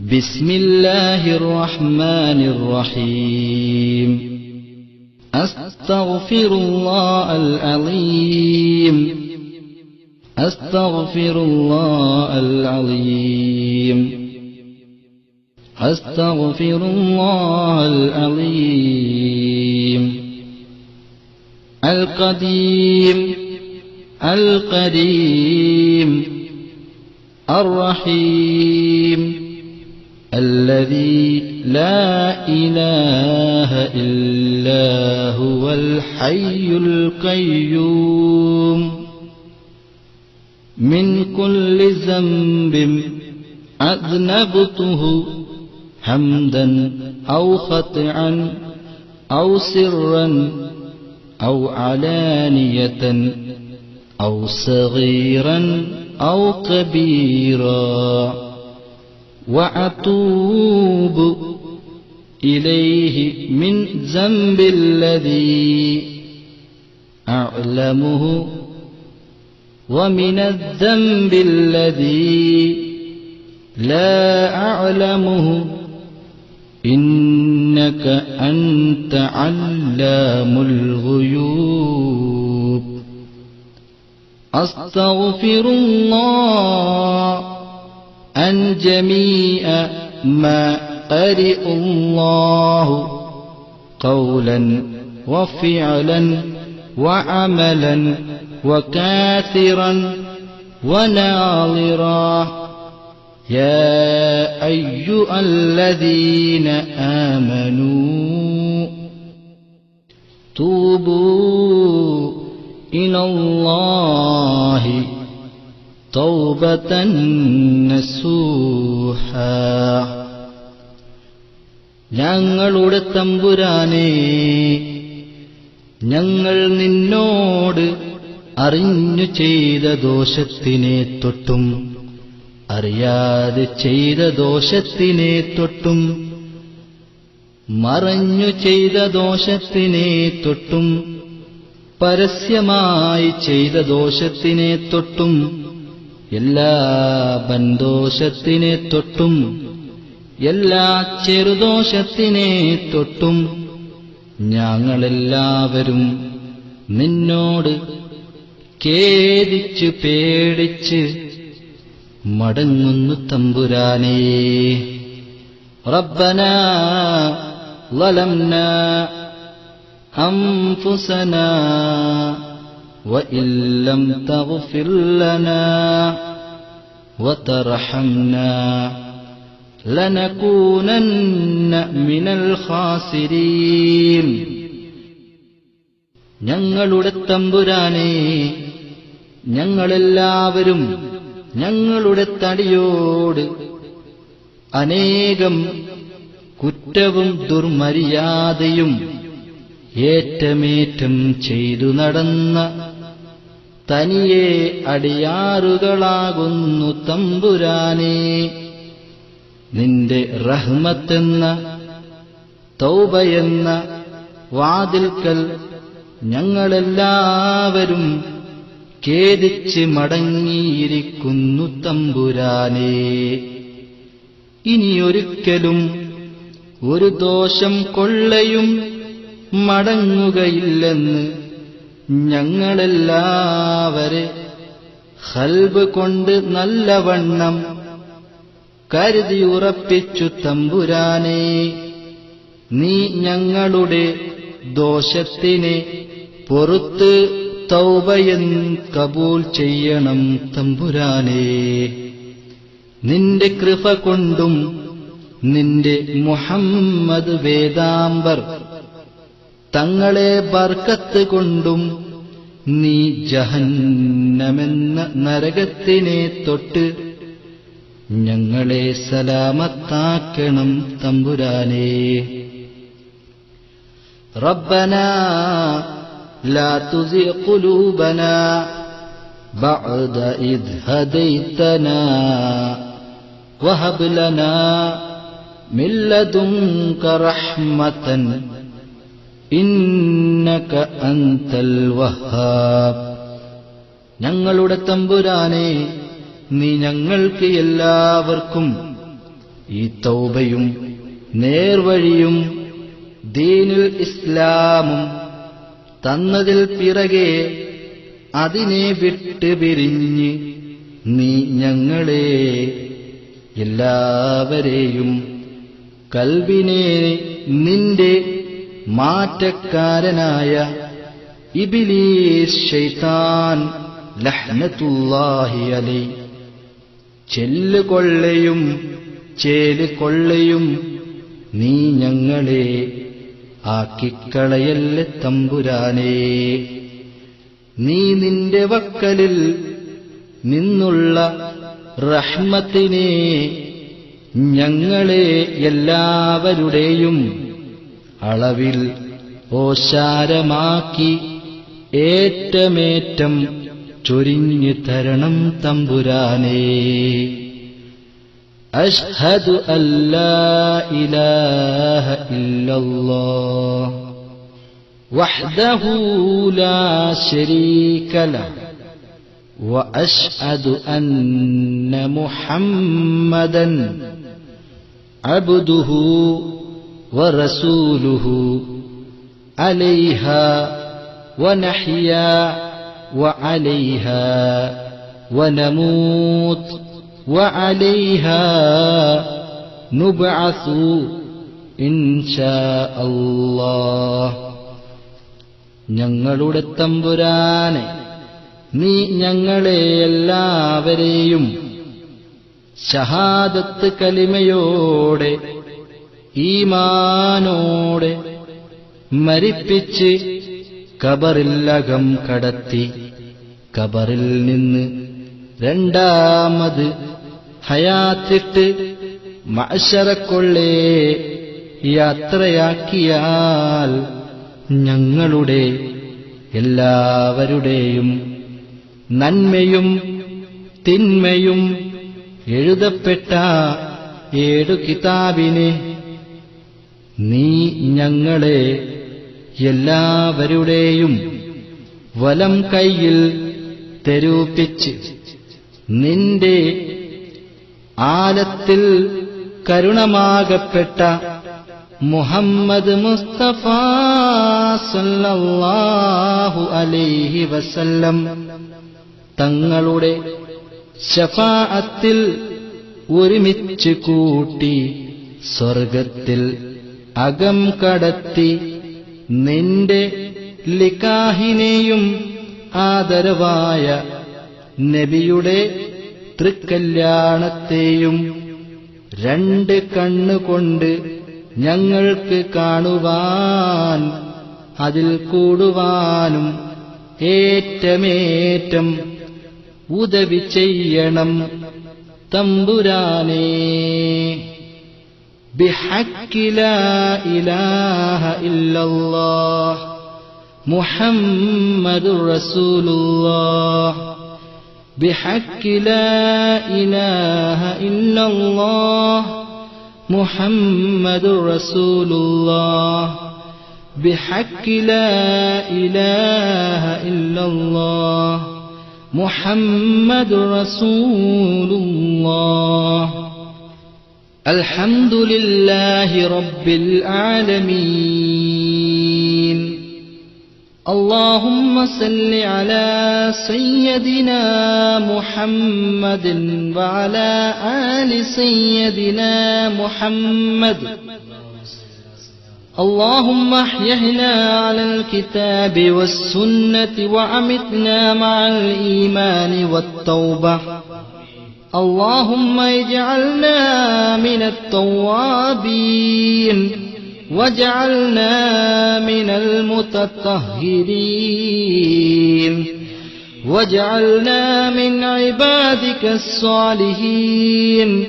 بسم الله الرحمن الرحيم. أستغفر الله العظيم. أستغفر الله العظيم. أستغفر الله العظيم. القديم. القديم. الرحيم. الذي لا إله إلا هو الحي القيوم. من كل ذنب أذنبته حمدا أو خطعا أو سرا أو علانية أو صغيرا أو كبيرا. وأتوب إليه من ذنب الذي أعلمه ومن الذنب الذي لا أعلمه. إنك أنت علام الغيوب. أستغفر الله عن جميع ما قرئ الله قولا وفعلا وعملا وكاثرا وناظرا. يا أيها الذين آمنوا توبوا إلى الله توبة نسوحا ഞങ്ങളുടെ തമ്പുരാനെ ഞങ്ങൾ നിന്നോട് അറിഞ്ഞു ചെയ്ത ദോഷത്തിനെ തൊട്ടും അറിയാതെ ചെയ്ത ദോഷത്തിനെ തൊട്ടും മറഞ്ഞു ചെയ്ത ദോഷത്തിനെ തൊട്ടും പരസ്യമായി ചെയ്ത ദോഷത്തിനെ തൊട്ടും എല്ലാ ബന്ധോഷത്തിനെ തൊട്ടും എല്ലാ ചെറുദോഷത്തിനെ തൊട്ടും ഞങ്ങളെല്ലാവരും നിന്നോട് ഖേദിച്ചു പേടിച്ച് മടങ്ങുന്നു തമ്പുരാനേ ربنا ظلمنا أنفسنا وإن لم تغفر لنا وترحمنا لنكونن من الخاسرين ഞങ്ങളുടെ തമ്പുരാനെ ഞങ്ങളെല്ലാവരും ഞങ്ങളുടെ തടിയോട് അനേകം കുറ്റവും ദുർമര്യാദയും ഏറ്റമേറ്റം ചെയ്തു നടന്ന തനിയെ അടിയാറുകളാകുന്നു തമ്പുരാനെ. നിന്റെ റഹ്മത്തെന്ന തൗബയെന്ന വാതിൽക്കൽ ഞങ്ങളെല്ലാവരും ഖേദിച്ച് മടങ്ങിയിരിക്കുന്നു തമ്പുരാനേ. ഇനിയൊരിക്കലും ഒരു ദോഷം കൊള്ളയും മടങ്ങുകയില്ലെന്ന് ഞങ്ങളെല്ലാവരെ ഹൽബ് കൊണ്ട് നല്ലവണ്ണം കരുതിയുറപ്പിച്ചു തമ്പുരാനെ നീ ഞങ്ങളുടെ ദോഷത്തിനെ പൊറത്ത് തൗബയൻ കബൂൽ ചെയ്യണം തമ്പുരാനേ. നിന്റെ കൃപ കൊണ്ടും നിന്റെ മുഹമ്മദ് വേദാംബർ തങ്ങളെ ബർക്കത്ത് കൊണ്ടും നീ ജഹന്നമെന്ന നരകത്തിനെ തൊട്ട് ഞങ്ങളെ സലാമത്താക്കണം തമ്പുരാനേ ربنا لا تزغ قلوبنا بعد إذ هديتنا وهب لنا من لدنك رحمة ഞങ്ങളുടെ തമ്പുരാനെ നീ ഞങ്ങൾക്ക് എല്ലാവർക്കും ഈ തൗബയും നേർവഴിയും ദീനുൽ ഇസ്ലാമും തന്നതിൽ പിറകെ അതിനെ വിട്ട് പിരിഞ്ഞ് നീ ഞങ്ങളെ എല്ലാവരെയും കൽവിനെ നിന്റെ മാറ്റക്കാരനായ ഇബിലീസ് ലഹ്നത്തുല്ലാഹി അലൈ. ചെല്ലുകൊള്ളയും ചേലുകൊള്ളയും നീ ഞങ്ങളെ ആക്കിക്കളയല്ല തമ്പുരാനേ. നീ നിന്റെ വക്കലിൽ നിന്നുള്ള റഹ്മത്തിനെ ഞങ്ങളെ എല്ലാവരുടെയും അളവിൽ ഓശാരമാക്കി ഏറ്റമേറ്റം ചൊരിഞ്ഞു തരണം തമ്പുരാനേ. അഷ്ഹദു അല്ലാ ഇലാഹ ഇല്ലല്ലാഹ്. وحده لا شريك له وأشهد أن محمدا عبده ورسوله عليها ونحيا وعليها ونموت وعليها نبعث إن شاء الله ഞങ്ങളുടെ തമ്പുരാനെ നീ ഞങ്ങളെ എല്ലാവരെയും ഷഹാദത്ത് കലിമയോടെ ഈമാനോടെ മരിപ്പിച്ച് കബറില്ലകം കടത്തി. കബറിൽ നിന്ന് രണ്ടാമത് ഹയാത്തിട്ട് മഷറക്കൊള്ളേ യാത്രയാക്കിയാൽ ഞങ്ങളുടെ എല്ലാവരുടെയും നന്മയും തിന്മയും എഴുതപ്പെട്ട ഏഴു കിതാബിനെ നീ ഞങ്ങളെ എല്ലാവരുടെയും വലം കൈയിൽ തെരൂപ്പിച്ച് നിന്റെ ആലത്തിൽ കരുണമാകപ്പെട്ട മുഹമ്മദ് മുസ്തഫ സല്ലല്ലാഹു അലൈഹി വസല്ലം തങ്ങളുടെ ശഫാഅത്തിൽ ഒരുമിച്ച് കൂട്ടി സ്വർഗത്തിൽ അകം കടത്തി നിന്റെ ലിക്കാഹിനെയും ആദരവായ നബിയുടെ തൃക്കല്യാണത്തെയും രണ്ട് കണ്ണുകൊണ്ട് ഞങ്ങൾക്ക് കാണുവാൻ അതിൽ കൂടുവാനും ഏറ്റമേറ്റം ഉദവി ചെയ്യണം തമ്പുരാനേ. بحق لا إله إلا الله محمد رسول الله بحق لا إله إلا الله محمد رسول الله بحق لا إله إلا الله محمد رسول الله الحمد لله رب العالمين. اللهم صل على سيدنا محمد وعلى آل سيدنا محمد. اللهم احيهنا على الكتاب والسنة وعمتنا مع الإيمان والتوبة. اللهم اجعلنا من التوابين واجعلنا من المتطهرين واجعلنا من عبادك الصالحين.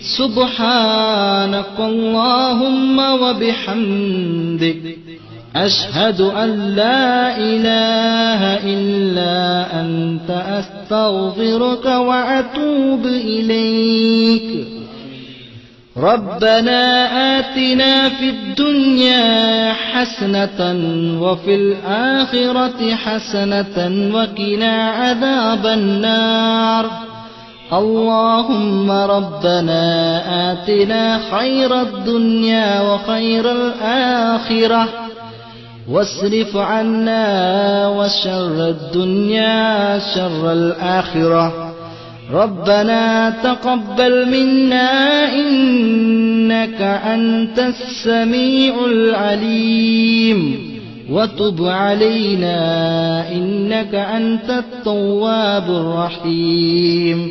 سبحانك اللهم وبحمدك. أشهد أن لا إله إلا أنت أستغفرك وأتوب إليك. ربنا آتنا في الدنيا حسنة وفي الآخرة حسنة وقنا عذاب النار. اللهم ربنا آتنا خير الدنيا وخير الآخرة. واصرف عنا وشر الدنيا شر الآخرة. ربنا تقبل منا إنك أنت السميع العليم. وتب علينا إنك أنت التواب الرحيم.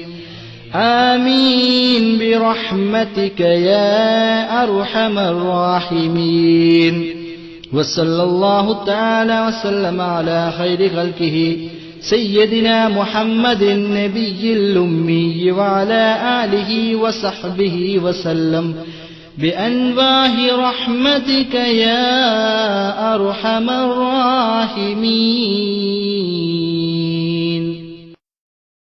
آمين برحمتك يا أرحم الراحمين. وصلى الله تعالى وسلم على خير خلقه سيدنا محمد النبي الأمي وعلى آله وصحبه وسلم. بأنباه رحمتك يا أرحم الراحمين.